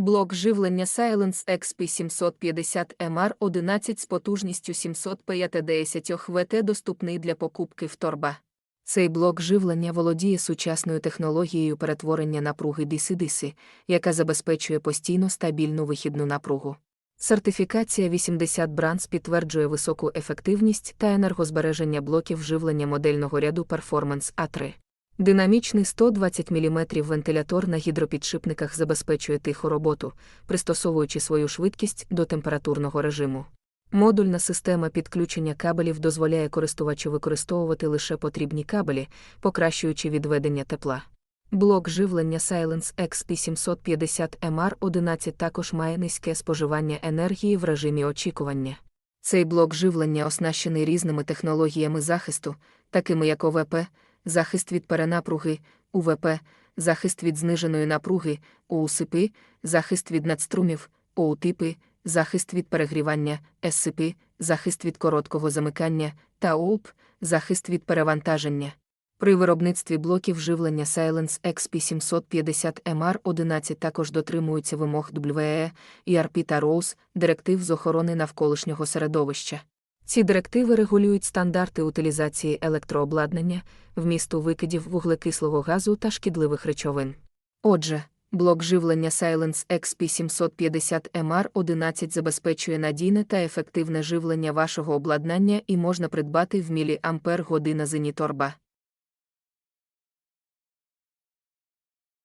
Блок живлення Silence XP750MR11 з потужністю 750 ВТ доступний для покупки в торба. Цей блок живлення володіє сучасною технологією перетворення напруги DC-DC, яка забезпечує постійно стабільну вихідну напругу. Сертифікація 80 Brands підтверджує високу ефективність та енергозбереження блоків живлення модельного ряду Performance A3. Динамічний 120 мм вентилятор на гідропідшипниках забезпечує тиху роботу, пристосовуючи свою швидкість до температурного режиму. Модульна система підключення кабелів дозволяє користувачу використовувати лише потрібні кабелі, покращуючи відведення тепла. Блок живлення Silence XP750MR11 також має низьке споживання енергії в режимі очікування. Цей блок живлення оснащений різними технологіями захисту, такими як ОВП, захист від перенапруги, УВП, захист від зниженої напруги, ОУСП, захист від надструмів, ОУТипи, захист від перегрівання, ССП, захист від короткого замикання та ОУП, захист від перевантаження. При виробництві блоків живлення Silence XP750MR11 також дотримуються вимог WE, ERP та ROSE, директив з охорони навколишнього середовища. Ці директиви регулюють стандарти утилізації електрообладнання, вмісту викидів вуглекислого газу та шкідливих речовин. Отже, блок живлення Silence XP750MR11 забезпечує надійне та ефективне живлення вашого обладнання і можна придбати в міліампер година Зеніторба.